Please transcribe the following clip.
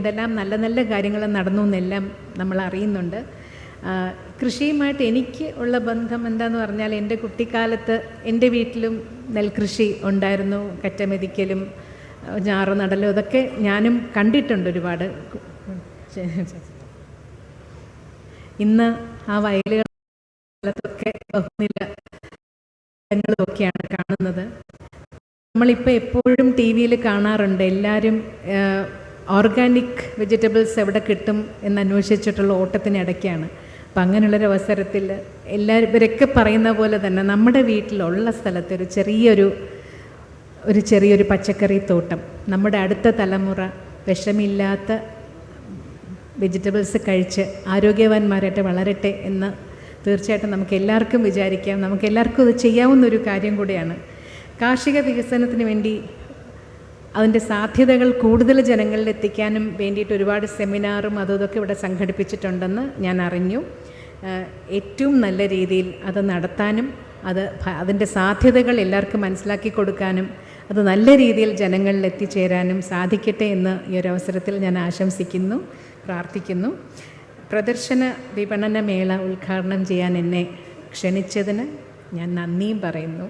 എന്തെല്ലാം നല്ല നല്ല കാര്യങ്ങൾ നടന്നു എന്നെല്ലാം നമ്മൾ അറിയുന്നുണ്ട്. കൃഷിയുമായിട്ട് എനിക്ക് ഉള്ള ബന്ധം എന്താന്ന് പറഞ്ഞാൽ എന്റെ കുട്ടിക്കാലത്ത് എന്റെ വീട്ടിലും നെൽകൃഷി ഉണ്ടായിരുന്നു. കറ്റമെതിക്കലും ഞാറ് നടലും ഇതൊക്കെ ഞാനും കണ്ടിട്ടുണ്ട് ഒരുപാട്. ഇന്ന് ആ വയലുകളൊക്കെ ബഹുനില ഒക്കെയാണ് കാണുന്നത്. നമ്മളിപ്പോൾ എപ്പോഴും ടി വിയിൽ കാണാറുണ്ട് എല്ലാവരും ഓർഗാനിക് വെജിറ്റബിൾസ് എവിടെ കിട്ടും എന്ന് അന്വേഷിച്ചിട്ടുള്ള ഓട്ടത്തിനിടയ്ക്കാണ് അപ്പം അങ്ങനെയുള്ളൊരു അവസരത്തിൽ എല്ലാവരും ഇവരൊക്കെ പറയുന്ന പോലെ തന്നെ നമ്മുടെ വീട്ടിലുള്ള സ്ഥലത്ത് ഒരു ചെറിയൊരു ഒരു ചെറിയൊരു പച്ചക്കറി തോട്ടം. നമ്മുടെ അടുത്ത തലമുറ വിഷമില്ലാത്ത വെജിറ്റബിൾസ് കഴിച്ച് ആരോഗ്യവാന്മാരായിട്ട് വളരട്ടെ എന്ന് തീർച്ചയായിട്ടും നമുക്ക് എല്ലാവർക്കും വിചാരിക്കാം. നമുക്ക് എല്ലാവർക്കും ഇത് ചെയ്യാവുന്ന ഒരു കാര്യം കൂടിയാണ്. കാർഷിക വികസനത്തിന് വേണ്ടി അതിന്റെ സാധ്യതകൾ കൂടുതൽ ജനങ്ങളിൽ എത്തിക്കാനും വേണ്ടിയിട്ട് ഒരുപാട് സെമിനാറും അതും ഇതൊക്കെ ഇവിടെ സംഘടിപ്പിച്ചിട്ടുണ്ടെന്ന് ഞാൻ അറിഞ്ഞു. ഏറ്റവും നല്ല രീതിയിൽ അത് നടത്താനും അത് അതിന്റെ സാധ്യതകൾ എല്ലാവർക്കും മനസ്സിലാക്കി കൊടുക്കാനും അത് നല്ല രീതിയിൽ ജനങ്ങളിൽ എത്തിച്ചേരാനും സാധിക്കട്ടെ എന്ന് ഈ ഒരു അവസരത്തിൽ ഞാൻ ആശംസിക്കുന്നു പ്രാർത്ഥിക്കുന്നു. പ്രദർശന വിപണന മേള ഉദ്ഘാടനം ചെയ്യാൻ എന്നെ ക്ഷണിച്ചതിന് ഞാൻ നന്ദിയും പറയുന്നു.